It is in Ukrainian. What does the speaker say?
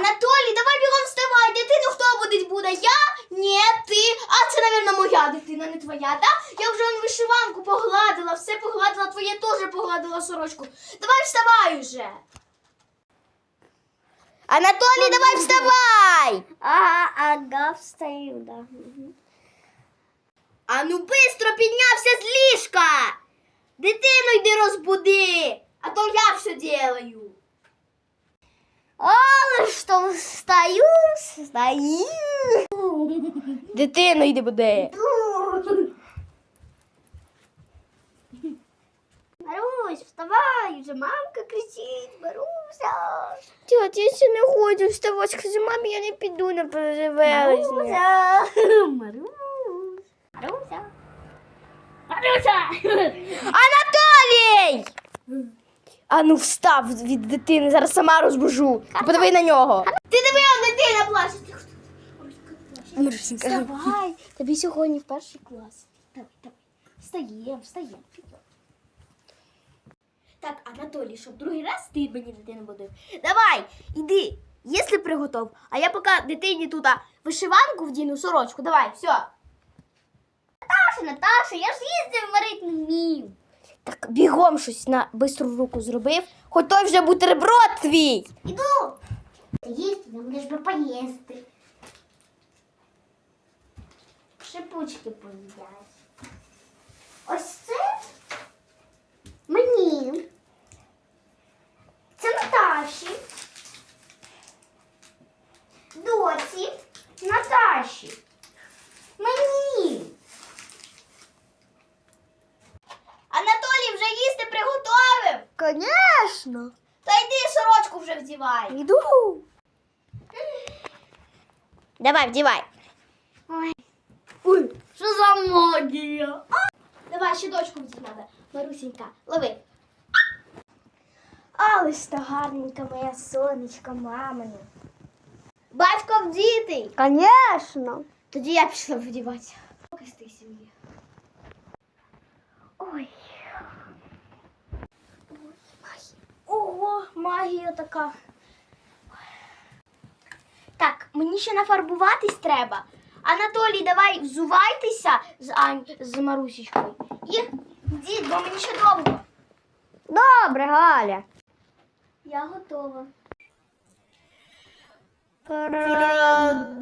Анатолій, давай бігом вставай. Дитину хто будить буде? Я? Ні, ти. А це, напевно, моя дитина, не твоя, так? Я вже вишиванку погладила, все погладила, твоє теж погладила сорочку. Давай вставай уже. Анатолій, давай вставай! Ага, ага, встаю, да. Мгм. А ну бистро піднявся з ліжка. Дитину йди розбуди, а то я все делаю. Але що встаю, встаю. Дитину йди буде. Марусь, вставай, вже мамка кричить, Маруся. Тьотя, я ще не хочу вставати. Скажи, мамі, я не піду на переживелись. Маруся. Марусь. Маруся. Маруся. Анатолій! А ну встав від дитини, зараз сама розбужу. Подиви на нього. Ти диви, он дитина плаче. Вставай, тобі сьогодні в перший клас. Давай, давай. Встаєм, встаєм. Так, Анатолій, щоб другий раз ти мені дитину будив. Давай, іди, якщо приготов. А я поки дитині тут вишиванку вдіну, сорочку. Давай, все. Наташа, Наташа, я ж їздив варити не вмів. Так бігом щось на бистру руку зробив, хоч той вже бутерброд твій. Іду. Ти їсти, не будеш би поїсти. Шипучки поїдять. Ось це мені. Це Наташі. Доці. Наташі. Мені. Анатолій вже їсти приготовив. Конечно. Та йди сорочку вже вдівай. Іду. Давай, вдівай. Ой. Ой, що за магія? Давай, ще дочку треба. Марусенька, лови. Але ж та гарненька моя сонечка, мамина. Батько вдітий. Конечно. Тоді я пішла вдівати. Поки з тих сім'ї. Ой. Ого, магія така. Так, мені ще нафарбуватись треба. Анатолій, давай взувайтеся з Ань з Марусечкою. І дід, бо мені ще довго. Добре, Галя. Я готова. Продовжуй